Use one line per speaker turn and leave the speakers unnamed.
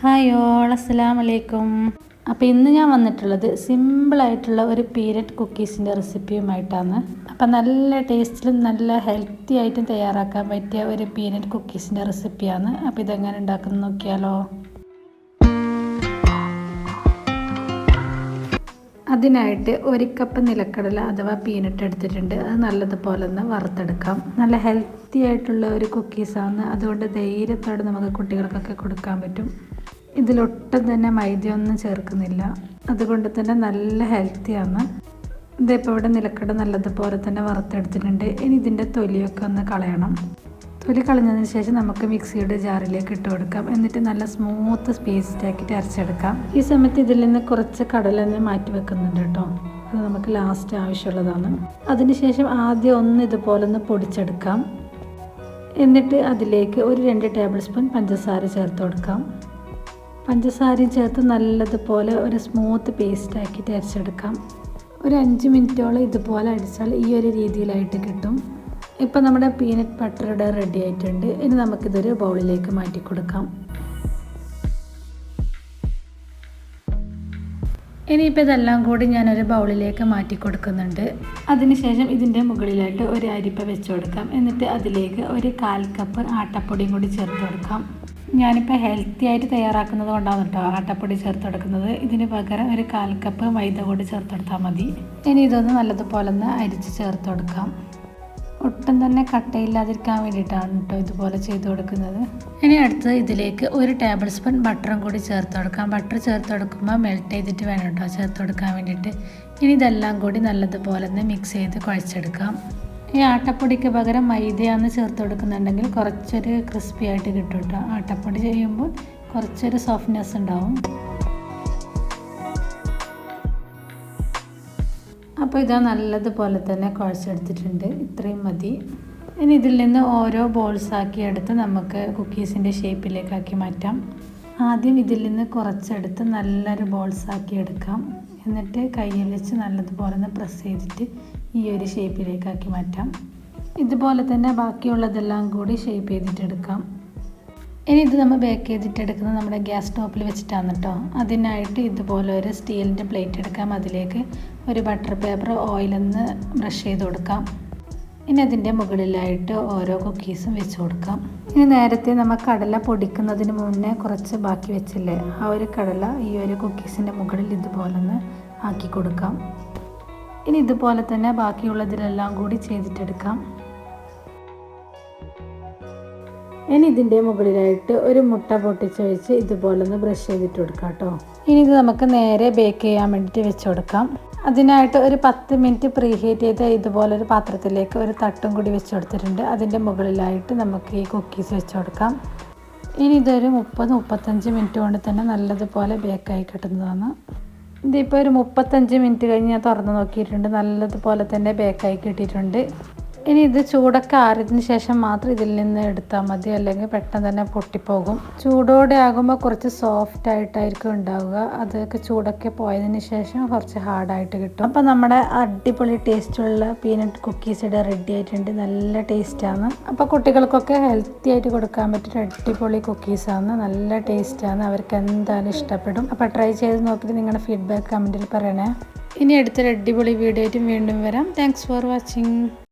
Hi all അസ്സലാം വലൈക്കും അപ്പോൾ ഇന്ന് ഞാൻ വന്നിട്ടുള്ളത് സിമ്പിളായിട്ടുള്ള ഒരു പീരറ്റ് കുക്കീസിന്റെ റെസിപ്പിയുമായിട്ടാണ് അപ്പോൾ നല്ല ടേസ്റ്റിലും നല്ല ഹെൽത്തി ആയിട്ടും തയ്യാറാക്കാൻ പറ്റിയ ഒരു പീനട്ട് കുക്കീസിന്റെ റെസിപ്പിയാണ് അപ്പോൾ ഇതെങ്ങനെ ഉണ്ടാക്കുന്നു നോക്കിയാലോ. അതിനായിട്ട് ഒരു കപ്പ് നിലക്കടല അഥവാ പീനട്ട് എടുത്തിട്ടുണ്ട്. അത് നല്ലതുപോലെ ഒന്ന് വറുത്തെടുക്കാം. നല്ല ഹെൽത്തി ആയിട്ടുള്ള ഒരു കുക്കീസാണ് അതുകൊണ്ട് ധൈര്യത്തോടെ നമുക്ക് കുട്ടികൾക്കൊക്കെ കൊടുക്കാൻ പറ്റും. ഇതിലൊട്ടും തന്നെ മൈദയൊന്നും ചേർക്കുന്നില്ല. അതുകൊണ്ട് തന്നെ നല്ല ഹെൽത്തിയാണ് ഇതിപ്പോൾ ഇവിടെ നിലക്കട നല്ലതുപോലെ തന്നെ വറുത്തെടുത്തിട്ടുണ്ട്. ഇനി ഇതിന്റെ തൊലിയൊക്കെ ഒന്ന് കളയണം. തൊലി കളഞ്ഞതിന് ശേഷം നമുക്ക് മിക്സിയുടെ ജാറിലേക്ക് ഇട്ട് കൊടുക്കാം. എന്നിട്ട് നല്ല സ്മൂത്ത് പേസ്റ്റ് ആക്കിയിട്ട് അരച്ചെടുക്കാം. ഈ സമയത്ത് ഇതിൽ നിന്ന് കുറച്ച് കടലെണ്ണ മാറ്റി വെക്കുന്നുണ്ട് കേട്ടോ. അത് നമുക്ക് ലാസ്റ്റ് ആവശ്യമുള്ളതാണ്. അതിനുശേഷം ആദ്യം ഒന്ന് ഇതുപോലെ ഒന്ന് പൊടിച്ചെടുക്കാം. എന്നിട്ട് അതിലേക്ക് ഒരു രണ്ട് ടേബിൾ സ്പൂൺ പഞ്ചസാര ചേർത്ത് കൊടുക്കാം. പഞ്ചസാരയും ചേർത്ത് നല്ലതുപോലെ ഒരു സ്മൂത്ത് പേസ്റ്റ് ആക്കിയിട്ട് അരച്ചെടുക്കാം. ഒരു അഞ്ച് മിനിറ്റോളം ഇതുപോലെ അടിച്ചാൽ ഈ ഒരു രീതിയിലായിട്ട് കിട്ടും. ഇപ്പം നമ്മുടെ പീനട്ട് ബട്ടറുടെ റെഡി ആയിട്ടുണ്ട്. ഇനി നമുക്കിതൊരു ബൗളിലേക്ക് മാറ്റി കൊടുക്കാം. ഇനിയിപ്പോൾ ഇതെല്ലാം കൂടി ഞാനൊരു ബൗളിലേക്ക് മാറ്റി കൊടുക്കുന്നുണ്ട്. അതിനുശേഷം ഇതിന്റെ മുകളിലായിട്ട് ഒരു അരിപ്പ വെച്ച് കൊടുക്കാം. എന്നിട്ട് അതിലേക്ക് ഒരു കാൽ കപ്പ് ആട്ടപ്പൊടിയും കൂടി ചേർത്ത് കൊടുക്കാം. ഞാനിപ്പോൾ ഹെൽത്തി ആയിട്ട് തയ്യാറാക്കുന്നത് കൊണ്ടാണ് കേട്ടോ ആട്ടപ്പൊടി ചേർത്ത് കൊടുക്കുന്നത് ഇതിന് പകരം ഒരു കാൽ കപ്പ് മൈദ കൂടി ചേർത്ത് മതി. ഇനി ഇതൊന്ന് നല്ലതുപോലെ ഒന്ന് അരിച്ച് ചേർത്ത് കൊടുക്കാം ഒട്ടും തന്നെ കട്ടയില്ലാതിരിക്കാൻ വേണ്ടിയിട്ടാണ് കേട്ടോ ഇതുപോലെ ചെയ്ത് കൊടുക്കുന്നത്. ഇനി അടുത്ത് ഇതിലേക്ക് ഒരു ടേബിൾ സ്പൂൺ ബട്ടറും കൂടി ചേർത്ത് കൊടുക്കാം ബട്ടർ ചേർത്ത് കൊടുക്കുമ്പോൾ മെൽറ്റ് ചെയ്തിട്ട് വേണം കേട്ടോ ചേർത്ത് കൊടുക്കാൻ വേണ്ടിയിട്ട്. ഇനി ഇതെല്ലാം കൂടി നല്ലതുപോലെ ഒന്ന് മിക്സ് ചെയ്ത് കുഴച്ചെടുക്കാം. ഈ ആട്ടപ്പൊടിക്ക് പകരം മൈദയാണ് ചേർത്ത് കൊടുക്കുന്നുണ്ടെങ്കിൽ കുറച്ചൊരു ക്രിസ്പി ആയിട്ട് കിട്ടും കേട്ടോ ആട്ടപ്പൊടി ചെയ്യുമ്പോൾ കുറച്ചൊരു സോഫ്റ്റ്നെസ് ഉണ്ടാവും. അപ്പോൾ ഇതാ നല്ലതുപോലെ തന്നെ കുഴച്ചെടുത്തിട്ടുണ്ട്. ഇത്രയും മതി. ഇനി ഇതിൽ നിന്ന് ഓരോ ബോൾസ് ആക്കി എടുത്ത് നമുക്ക് കുക്കീസിന്റെ ഷേപ്പിലേക്കാക്കി മാറ്റാം. ആദ്യം ഇതിൽ നിന്ന് കുറച്ചെടുത്ത് നല്ലൊരു ബോൾസ് ആക്കി എടുക്കാം. എന്നിട്ട് കയ്യിൽ വെച്ച് നല്ലതുപോലെ ഒന്ന് പ്രസ് ചെയ്തിട്ട് ഈ ഒരു ഷേപ്പിലേക്കാക്കി മാറ്റാം. ഇതുപോലെ തന്നെ ബാക്കിയുള്ളതെല്ലാം കൂടി ഷേപ്പ് ചെയ്തിട്ടെടുക്കാം. ഇനി ഇത് നമ്മൾ ബേക്ക് ചെയ്തിട്ടെടുക്കുന്നത് നമ്മുടെ ഗ്യാസ് സ്റ്റോപ്പിൽ വെച്ചിട്ടാണ് കേട്ടോ. അതിനായിട്ട് ഇതുപോലെ ഒരു സ്റ്റീലിന്റെ പ്ലേറ്റ് എടുക്കാം. അതിലേക്ക് ഒരു ബട്ടർ പേപ്പർ ഓയിലൊന്ന് ബ്രഷ് ചെയ്ത് കൊടുക്കാം. ഇനി അതിന്റെ മുകളിലായിട്ട് ഓരോ കുക്കീസും വെച്ച് കൊടുക്കാം. ഇനി നേരത്തെ നമ്മൾ കടല പൊടിക്കുന്നതിന് മുന്നേ കുറച്ച് ബാക്കി വെച്ചില്ലേ ആ ഒരു കടല ഈ ഒരു കുക്കീസിന്റെ മുകളിൽ ഇതുപോലെ ഒന്ന് ആക്കി കൊടുക്കാം. ഇനി ഇതുപോലെ തന്നെ ബാക്കിയുള്ളതിലെല്ലാം കൂടി ചെയ്തിട്ടെടുക്കാം. ഇനി ഇതിന്റെ മുകളിലായിട്ട് ഒരു മുട്ട പൊട്ടിച്ചൊഴിച്ച് ഇതുപോലെ ഒന്ന് ബ്രഷ് ചെയ്തിട്ട് കൊടുക്കാം കേട്ടോ. ഇനി ഇത് നമുക്ക് നേരെ ബേക്ക് ചെയ്യാൻ വേണ്ടിയിട്ട് വെച്ച് കൊടുക്കാം. അതിനായിട്ട് ഒരു പത്ത് മിനിറ്റ് പ്രീ ഹീറ്റ് ചെയ്ത് ഇതുപോലെ ഒരു പാത്രത്തിലേക്ക് ഒരു തട്ടും കൂടി വെച്ച് കൊടുത്തിട്ടുണ്ട്. അതിന്റെ മുകളിലായിട്ട് നമുക്ക് ഈ കുക്കീസ് വെച്ച് കൊടുക്കാം. ഇനി ഇതൊരു മുപ്പത് മുപ്പത്തഞ്ച് മിനിറ്റ് കൊണ്ട് തന്നെ നല്ലതുപോലെ ബേക്കായി കിട്ടുന്നതാണ്. ഇതിപ്പോൾ ഒരു മുപ്പത്തഞ്ച് മിനിറ്റ് കഴിഞ്ഞ് ഞാൻ തുറന്ന് നോക്കിയിട്ടുണ്ട്. നല്ലതുപോലെ തന്നെ ബേക്കായി കിട്ടിയിട്ടുണ്ട്. ഇനി ഇത് ചൂടൊക്കെ ആറിയതിന് ശേഷം മാത്രം ഇതിൽ നിന്ന് എടുത്താൽ മതി. അല്ലെങ്കിൽ പെട്ടെന്ന് തന്നെ പൊട്ടിപ്പോകും. ചൂടോടെ ആകുമ്പോൾ കുറച്ച് സോഫ്റ്റ് ആയിട്ടായിരിക്കും ഉണ്ടാവുക. അതൊക്കെ ചൂടൊക്കെ പോയതിന് ശേഷം കുറച്ച് ഹാർഡായിട്ട് കിട്ടും. അപ്പോൾ നമ്മുടെ അടിപൊളി ടേസ്റ്റുള്ള പീനട്ട് കുക്കീസ് ഇവിടെ റെഡി ആയിട്ടുണ്ട്. നല്ല ടേസ്റ്റാണ് അപ്പോൾ കുട്ടികൾക്കൊക്കെ ഹെൽത്തി ആയിട്ട് കൊടുക്കാൻ പറ്റിയ അടിപൊളി കുക്കീസാണ് നല്ല ടേസ്റ്റാണ് അവർക്ക് എന്തായാലും ഇഷ്ടപ്പെടും. അപ്പോൾ ട്രൈ ചെയ്ത് നോക്കിയിട്ട് നിങ്ങളുടെ ഫീഡ്ബാക്ക് കമന്റിൽ പറയണേ. ഇനി അടുത്തൊരു അടിപൊളി വീഡിയോ ആയിട്ടും വീണ്ടും വരാം. Thanks for watching